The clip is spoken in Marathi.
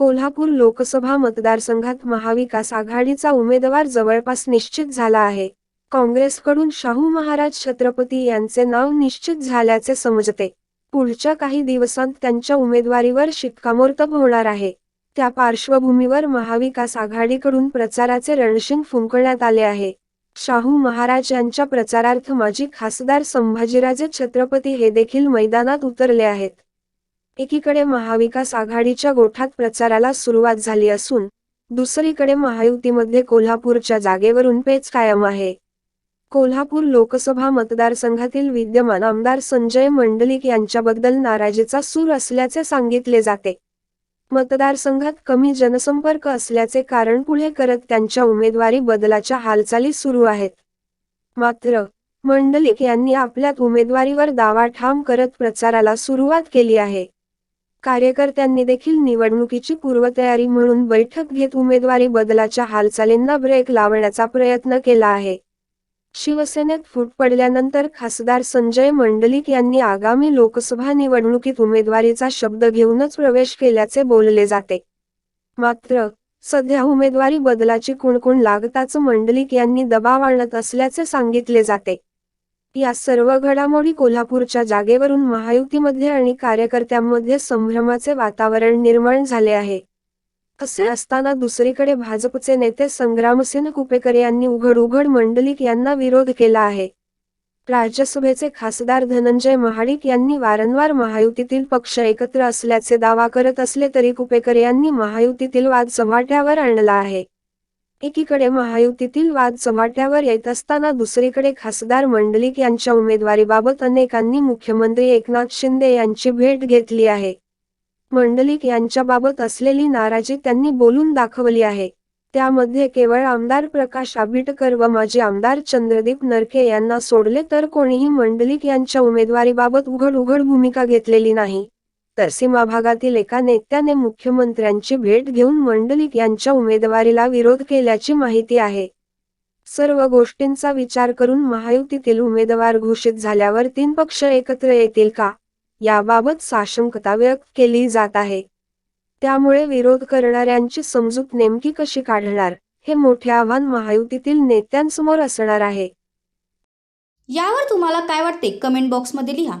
कोल्हापूर लोकसभा मतदारसंघात महाविकास आघाडीचा उमेदवार जवळपास निश्चित झाला आहे. काँग्रेसकडून शाहू महाराज छत्रपती यांचे नाव निश्चित झाल्याचे समजते. पुढच्या काही दिवसांत त्यांच्या उमेदवारीवर शिक्कामोर्तब होणार आहे. त्या पार्श्वभूमीवर महाविकास आघाडीकडून प्रचाराचे रणशिंग फुंकण्यात आले आहे. शाहू महाराज यांच्या प्रचारार्थ माजी खासदार संभाजीराजे छत्रपती हे देखील मैदानात उतरले आहेत. एकीकडे महाविकास आघाडीच्या गोठात प्रचाराला सुरुवात झाली असून दुसरीकडे महायुतीमध्ये कोल्हापूरच्या जागेवरून पेच कायम आहे. कोल्हापूर लोकसभा मतदारसंघातील विद्यमान आमदार संजय मंडलिक यांच्याबद्दल नाराजीचा सूर असल्याचे सांगितले जाते. मतदारसंघात कमी जनसंपर्क असल्याचे कारण पुढे करत त्यांच्या उमेदवारी बदलाच्या हालचाली सुरू आहेत. मात्र मंडलिक यांनी आपल्यात उमेदवारीवर दावा ठाम करत प्रचाराला सुरुवात केली आहे. कार्यकर्त्यांनी देखील निवडणुकीची पूर्वतयारी म्हणून बैठक घेत उमेदवारी बदलाच्या हालचालींना ब्रेक लावण्याचा प्रयत्न केला आहे. शिवसेनेत फूट पडल्यानंतर खासदार संजय मंडलिक यांनी आगामी लोकसभा निवडणुकीत उमेदवारीचा शब्द घेऊनच प्रवेश केल्याचे बोलले जाते. मात्र सध्या उमेदवारी बदलाची कुणकुण लागताच मंडलिक यांनी दबाव आणत असल्याचे सांगितले जाते. या सर्व घडामोडी कोल्हापूरच्या जागेवरून महायुतीमध्ये आणि कार्यकर्त्यांमध्ये संभ्रमाचे वातावरण निर्माण झाले आहे. असे असताना दुसरीकडे भाजपचे नेते संग्रामसेन कुपेकर यांनी उघड उघड मंडलिक यांना विरोध केला आहे. राज्यसभेचे खासदार धनंजय महाडिक यांनी वारंवार महायुतीतील पक्ष एकत्र असल्याचे दावा करत असले तरी कुपेकर यांनी महायुतीतील वाद चव्हाट्यावर आणला आहे. एकीकडे महायुतीतील वाद चव्हाट्यावर येत असताना दुसरीकडे खासदार मंडलिक यांच्या उमेदवारीबाबत अनेकांनी मुख्यमंत्री एकनाथ शिंदे यांची भेट घेतली आहे. मंडलिक यांच्याबाबत असलेली नाराजी त्यांनी बोलून दाखवली आहे. त्यामध्ये केवळ आमदार प्रकाश आंबेडकर व माजी आमदार चंद्रदीप नरके यांना सोडले तर कोणीही मंडलिक यांच्या उमेदवारीबाबत उघड उघड भूमिका घेतलेली नाही. तर सीमा भागातील एका नेत्याने मुख्यमंत्र्यांची भेट घेऊन मंडलिक यांच्या उमेदवारीला विरोध केल्याची माहिती आहे. सर्व गोष्टींचा विचार करून महायुतीतील उमेदवार घोषित झाल्यावर तीन पक्ष एकत्र येतील का? याबाबत साशंकता व्यक्त केली जात आहे. त्यामुळे विरोध करणाऱ्यांची समजूत नेमकी कशी काढणार हे मोठे आव्हान महायुतीतील नेत्यांसमोर असणार आहे. यावर तुम्हाला काय वाटते? कमेंट बॉक्समध्ये लिहा.